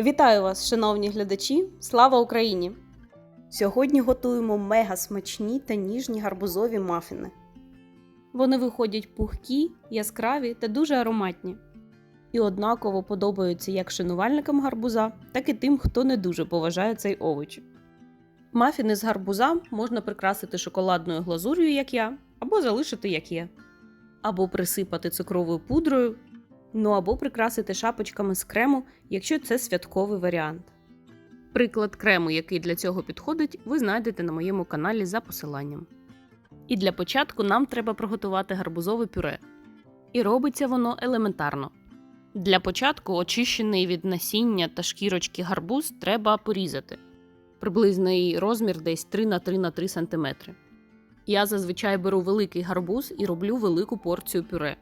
Вітаю вас, шановні глядачі! Слава Україні! Сьогодні готуємо мега смачні та ніжні гарбузові мафіни. Вони виходять пухкі, яскраві та дуже ароматні. І однаково подобаються як шанувальникам гарбуза, так і тим, хто не дуже поважає цей овоч. Мафіни з гарбуза можна прикрасити шоколадною глазур'ю, як я, або залишити як є, або присипати цукровою пудрою, ну або прикрасити шапочками з крему, якщо це святковий варіант. Приклад крему, який для цього підходить, ви знайдете на моєму каналі за посиланням. І для початку нам треба приготувати гарбузове пюре. І робиться воно елементарно. Для початку очищений від насіння та шкірочки гарбуз треба порізати. Приблизний розмір десь 3 на 3 на 3 см. Я зазвичай беру великий гарбуз і роблю велику порцію пюре.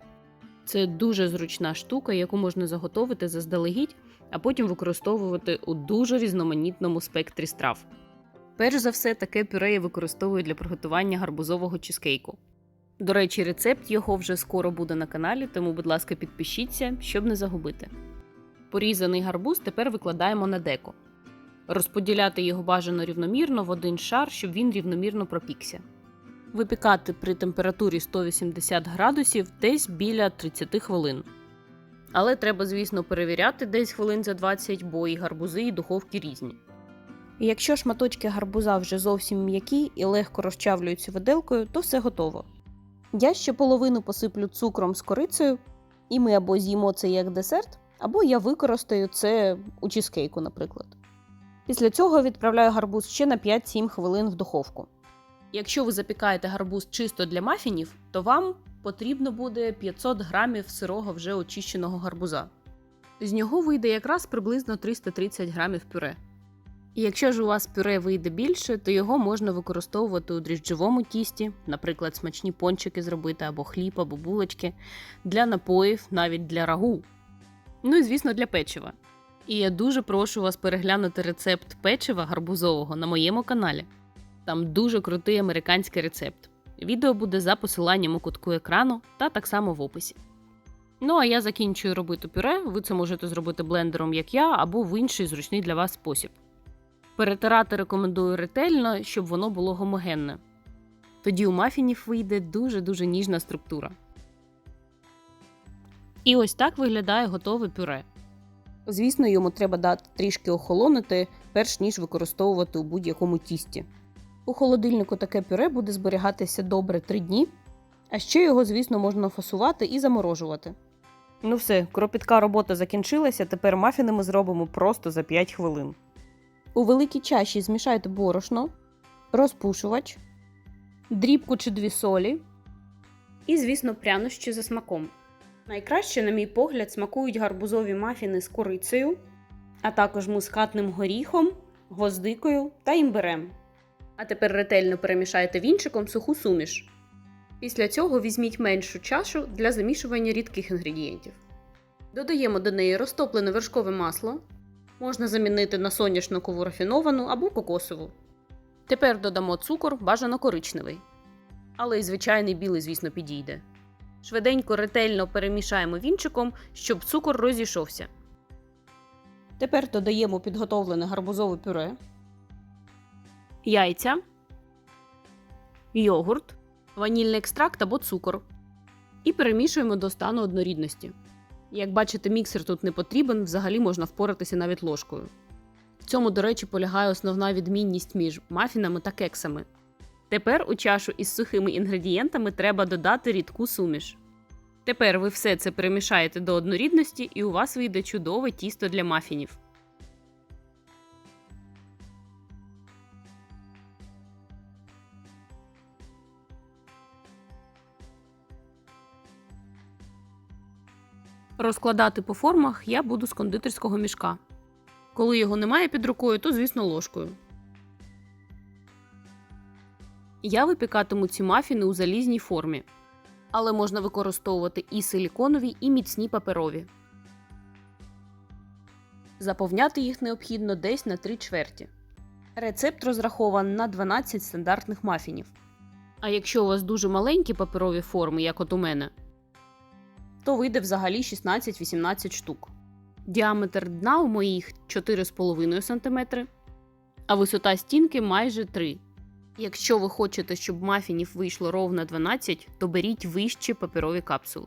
Це дуже зручна штука, яку можна заготовити заздалегідь, а потім використовувати у дуже різноманітному спектрі страв. Перш за все, таке пюре я використовую для приготування гарбузового чизкейку. До речі, рецепт його вже скоро буде на каналі, тому, будь ласка, підпишіться, щоб не загубити. Порізаний гарбуз тепер викладаємо на деко. Розподіляти його бажано рівномірно в один шар, щоб він рівномірно пропікся. Випікати при температурі 180 градусів десь біля 30 хвилин. Але треба, звісно, перевіряти десь хвилин за 20, бо і гарбузи, і духовки різні. І якщо шматочки гарбуза вже зовсім м'які і легко розчавлюються виделкою, то все готово. Я ще половину посиплю цукром з корицею, і ми або з'їмо це як десерт, або я використаю це у чізкейку, наприклад. Після цього відправляю гарбуз ще на 5-7 хвилин в духовку. Якщо ви запікаєте гарбуз чисто для мафінів, то вам потрібно буде 500 грамів сирого вже очищеного гарбуза. З нього вийде якраз приблизно 330 грамів пюре. І якщо ж у вас пюре вийде більше, то його можна використовувати у дріжджовому тісті, наприклад, смачні пончики зробити або хліб, або булочки, для напоїв, навіть для рагу. Ну і звісно, для печива. І я дуже прошу вас переглянути рецепт печива гарбузового на моєму каналі. Там дуже крутий американський рецепт. Відео буде за посиланням у кутку екрану та так само в описі. Ну а я закінчую робити пюре, ви це можете зробити блендером, як я, або в інший зручний для вас спосіб. Перетирати рекомендую ретельно, щоб воно було гомогенне. Тоді у мафінів вийде дуже-дуже ніжна структура. І ось так виглядає готове пюре. Звісно, йому треба дати трішки охолонути, перш ніж використовувати у будь-якому тісті. У холодильнику таке пюре буде зберігатися добре 3 дні, а ще його, звісно, можна фасувати і заморожувати. Ну все, кропітка робота закінчилася, тепер мафіни ми зробимо просто за 5 хвилин. У великій чаші змішайте борошно, розпушувач, дрібку чи дві солі і, звісно, прянощі за смаком. Найкраще, на мій погляд, смакують гарбузові мафіни з корицею, а також мускатним горіхом, гвоздикою та імбирем. А тепер ретельно перемішайте вінчиком суху суміш. Після цього візьміть меншу чашу для замішування рідких інгредієнтів. Додаємо до неї розтоплене вершкове масло. Можна замінити на соняшникову рафіновану або кокосову. Тепер додамо цукор, бажано коричневий. Але й звичайний білий, звісно, підійде. Швиденько ретельно перемішаємо вінчиком, щоб цукор розійшовся. Тепер додаємо підготовлене гарбузове пюре, яйця, йогурт, ванільний екстракт або цукор. І перемішуємо до стану однорідності. Як бачите, міксер тут не потрібен, взагалі можна впоратися навіть ложкою. В цьому, до речі, полягає основна відмінність між мафінами та кексами. Тепер у чашу із сухими інгредієнтами треба додати рідку суміш. Тепер ви все це перемішаєте до однорідності, і у вас вийде чудове тісто для мафінів. Розкладати по формах я буду з кондитерського мішка. Коли його немає під рукою, то, звісно, ложкою. Я випікатиму ці мафіни у залізній формі, але можна використовувати і силіконові, і міцні паперові. Заповняти їх необхідно десь на 3 чверті. Рецепт розрахований на 12 стандартних мафінів. А якщо у вас дуже маленькі паперові форми, як от у мене, то вийде взагалі 16-18 штук. Діаметр дна у моїх 4,5 см, а висота стінки майже 3 Якщо ви хочете, щоб мафінів вийшло ровно 12, то беріть вищі паперові капсули.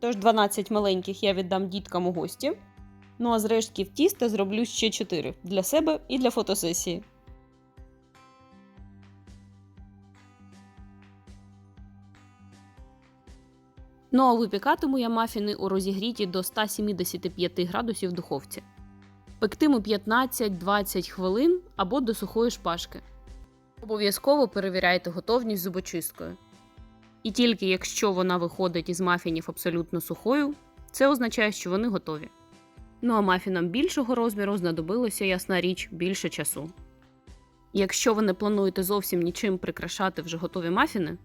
Тож 12 маленьких я віддам діткам у гості. Ну а з рештків тіста зроблю ще 4 для себе і для фотосесії. Ну а випікатиму я мафіни у розігріті до 175 градусів духовці. Пектиму 15-20 хвилин або до сухої шпажки. Обов'язково перевіряйте готовність зубочисткою. І тільки якщо вона виходить із мафінів абсолютно сухою, це означає, що вони готові. Ну а мафінам більшого розміру знадобилося, ясна річ, більше часу. Якщо ви не плануєте зовсім нічим прикрашати вже готові мафіни,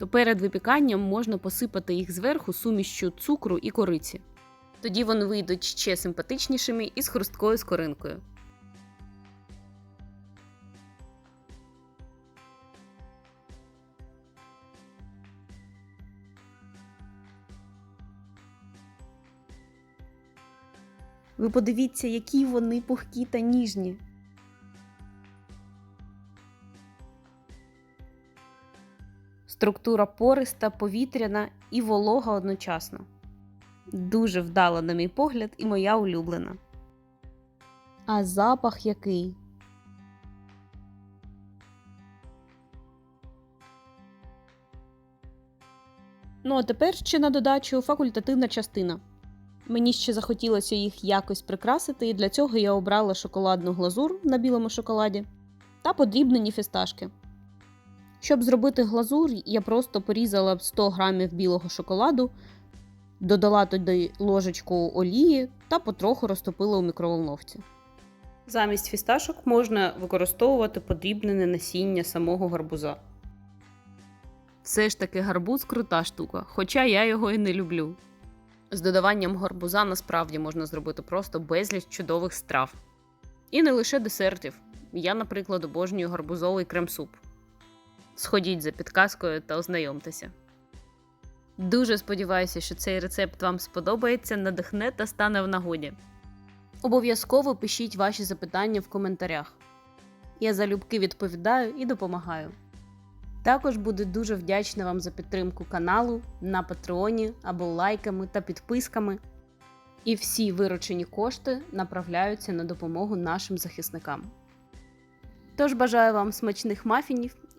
то перед випіканням можна посипати їх зверху сумішчю цукру і кориці. Тоді вони вийдуть ще симпатичнішими і з хрусткою скоринкою. Ви подивіться, які вони пухкі та ніжні. Структура пориста, повітряна і волога одночасно. Дуже вдала, на мій погляд, і моя улюблена. А запах який. Ну, а тепер ще на додачу факультативна частина. Мені ще захотілося їх якось прикрасити, і для цього я обрала шоколадну глазур на білому шоколаді та подрібнені фісташки. Щоб зробити глазур, я просто порізала 100 грамів білого шоколаду, додала туди ложечку олії та потроху розтопила у мікроволновці. Замість фісташок можна використовувати подрібнене насіння самого гарбуза. Все ж таки гарбуз крута штука, хоча я його і не люблю. З додаванням гарбуза насправді можна зробити просто безліч чудових страв. І не лише десертів. Я, наприклад, обожнюю гарбузовий крем-суп. Сходіть за підказкою та ознайомтеся. Дуже сподіваюся, що цей рецепт вам сподобається, надихне та стане в нагоді. Обов'язково пишіть ваші запитання в коментарях. Я залюбки відповідаю і допомагаю. Також буду дуже вдячна вам за підтримку каналу на Патреоні або лайками та підписками. І всі виручені кошти направляються на допомогу нашим захисникам. Тож бажаю вам смачних мафінів